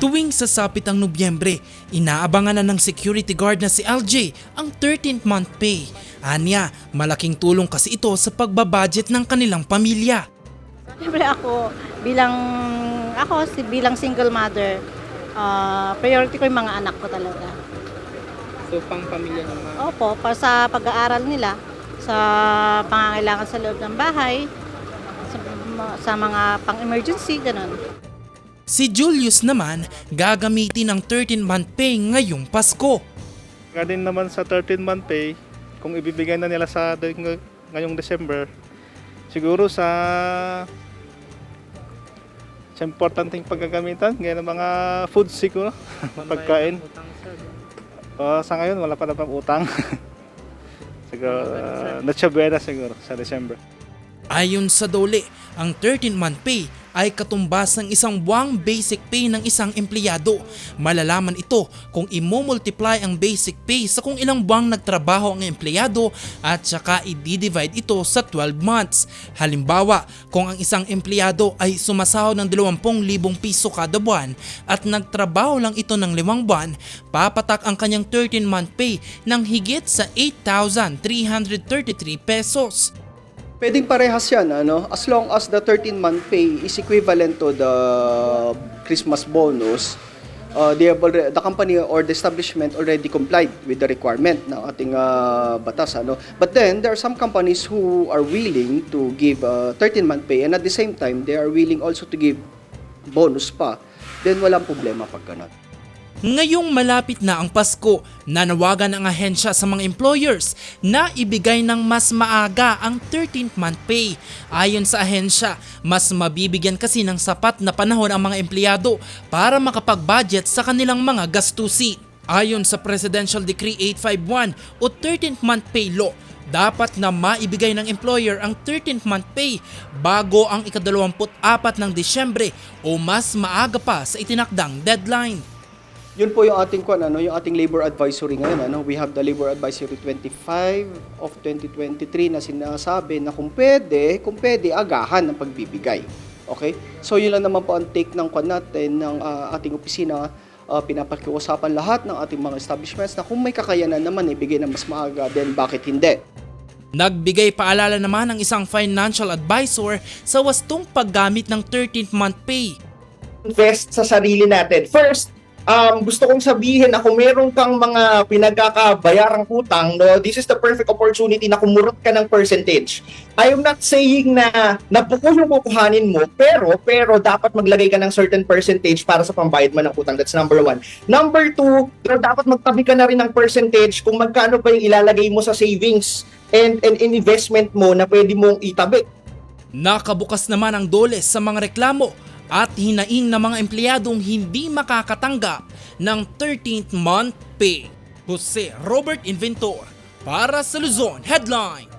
Tuwing sasapit ang Nobyembre, inaabangan na ng security guard na si LJ ang 13th month pay. Anya, malaking tulong kasi ito sa pagbabudget ng kanilang pamilya. Siyempre ako, bilang ako si bilang single mother, ah, priority ko yung mga anak ko talaga. So, pang pamilya naman. Opo, para sa pag-aaral nila, sa pangangailangan sa loob ng bahay, sa, sa mga pang-emergency, ganun. Si Julius naman gagamitin ang 13th month pay ngayong Pasko. Galing naman sa 13 month pay, kung ibibigay na nila sa ng- ngayong December, siguro sa sa importanteng paggagamitan, ngayon ng mga foods siguro, pagkain. Uh, sa ngayon, wala pa na pang utang. siguro, uh, Noche Buena siguro sa December. Ayon sa Dole, ang 13th month pay ay katumbas ng isang buwang basic pay ng isang empleyado. Malalaman ito kung imomultiply ang basic pay sa kung ilang buwang nagtrabaho ang empleyado at saka i-divide ito sa 12 months. Halimbawa, kung ang isang empleyado ay sumasahod ng 20,000 piso kada buwan at nagtrabaho lang ito ng limang buwan, papatak ang kanyang 13 month pay ng higit sa 8,333 pesos. Pwedeng parehas yan, ano? As long as the 13-month pay is equivalent to the Christmas bonus, uh, they have already, the company or the establishment already complied with the requirement ng ating uh, batas, ano? But then, there are some companies who are willing to give uh, 13-month pay and at the same time, they are willing also to give bonus pa. Then, walang problema pag ganun. Ngayong malapit na ang Pasko, nanawagan ang ahensya sa mga employers na ibigay ng mas maaga ang 13th month pay. Ayon sa ahensya, mas mabibigyan kasi ng sapat na panahon ang mga empleyado para makapag-budget sa kanilang mga gastusin. Ayon sa Presidential Decree 851 o 13th month pay law, dapat na maibigay ng employer ang 13th month pay bago ang ikadalawamput-apat ng Disyembre o mas maaga pa sa itinakdang deadline. Yun po yung ating kwan, ano, yung ating labor advisory ngayon, ano. We have the labor advisory 25 of 2023 na sinasabi na kung pwede, kung pwede agahan ng pagbibigay. Okay? So yun lang naman po ang take ng kwan natin ng ah, ating opisina uh, pinapakiusapan lahat ng ating mga establishments na kung may kakayanan naman ibigay na mas maaga, then bakit hindi? Nagbigay paalala naman ang isang financial advisor sa wastong paggamit ng 13th month pay. invest sa sarili natin. First, um, gusto kong sabihin na kung meron kang mga pinagkakabayarang utang, no, this is the perfect opportunity na kumurot ka ng percentage. I am not saying na nabuko yung kukuhanin mo, pero pero dapat maglagay ka ng certain percentage para sa pambayad mo ng utang. That's number one. Number two, pero dapat magtabi ka na rin ng percentage kung magkano ba yung ilalagay mo sa savings and, and investment mo na pwede mong itabi. Nakabukas naman ang dole sa mga reklamo at hinaing ng mga empleyadong hindi makakatanggap ng 13th month pay. Jose Robert Inventor para sa Luzon Headline.